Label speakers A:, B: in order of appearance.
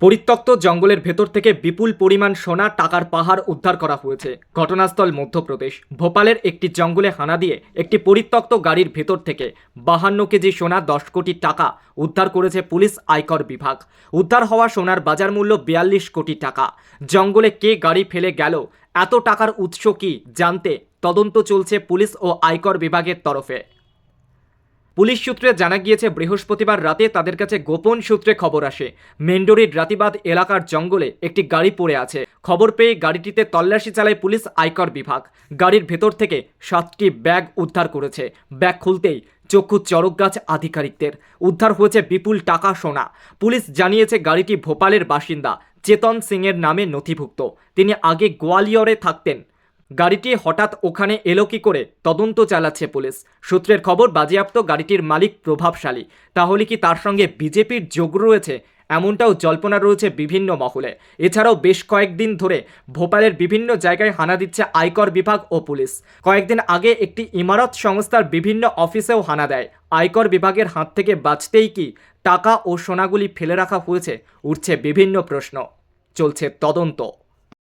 A: পরিত্যক্ত জঙ্গলের ভেতর থেকে বিপুল পরিমাণ সোনা টাকার পাহাড় উদ্ধার করা হয়েছে। ঘটনাস্থল মধ্যপ্রদেশ। ভোপালের একটি জঙ্গলে হানা দিয়ে একটি পরিত্যক্ত গাড়ির ভেতর থেকে বাহান্ন কেজি সোনা, দশ কোটি টাকা উদ্ধার করেছে পুলিশ আয়কর বিভাগ। উদ্ধার হওয়া সোনার বাজার মূল্য বিয়াল্লিশ কোটি টাকা। জঙ্গলে কে গাড়ি ফেলে গেল? এত টাকার উৎস কি? জানতে তদন্ত চলছে পুলিশ ও আয়কর বিভাগের তরফে। পুলিশ সূত্রে জানা গিয়েছে, বৃহস্পতিবার রাতে তাদের কাছে গোপন সূত্রে খবর আসে। মেন্ডোরির রাতিবাদ এলাকার জঙ্গলে একটি গাড়ি পড়ে আছে। খবর পেয়ে গাড়িটিতে তল্লাশি চালায় পুলিশ আয়কর বিভাগ। গাড়ির ভেতর থেকে সাতটি ব্যাগ উদ্ধার করেছে। ব্যাগ খুলতেই চক্ষু চড়ক গাছ আধিকারিকদের। উদ্ধার হয়েছে বিপুল টাকা সোনা। পুলিশ জানিয়েছে, গাড়িটি ভোপালের বাসিন্দা চেতন সিংয়ের নামে নথিভুক্ত। তিনি আগে গোয়ালিয়রে থাকতেন। গাড়িটি হঠাৎ ওখানে এলো কি করে? তদন্ত চালাচ্ছে পুলিশ। সূত্রের খবর, বাজেয়াপ্ত গাড়িটির মালিক প্রভাবশালী। তাহলে কি তার সঙ্গে বিজেপির যোগ রয়েছে? এমনটাও জল্পনা রয়েছে বিভিন্ন মহলে। এছাড়াও বেশ কয়েকদিন ধরে ভোপালের বিভিন্ন জায়গায় হানা দিচ্ছে আয়কর বিভাগ ও পুলিশ। কয়েকদিন আগে একটি ইমারত সংস্থার বিভিন্ন অফিসেও হানা দেয়। আয়কর বিভাগের হাত থেকে বাঁচতেই কি টাকা ও সোনাগুলি ফেলে রাখা হয়েছে, উঠছে বিভিন্ন প্রশ্ন। চলছে তদন্ত।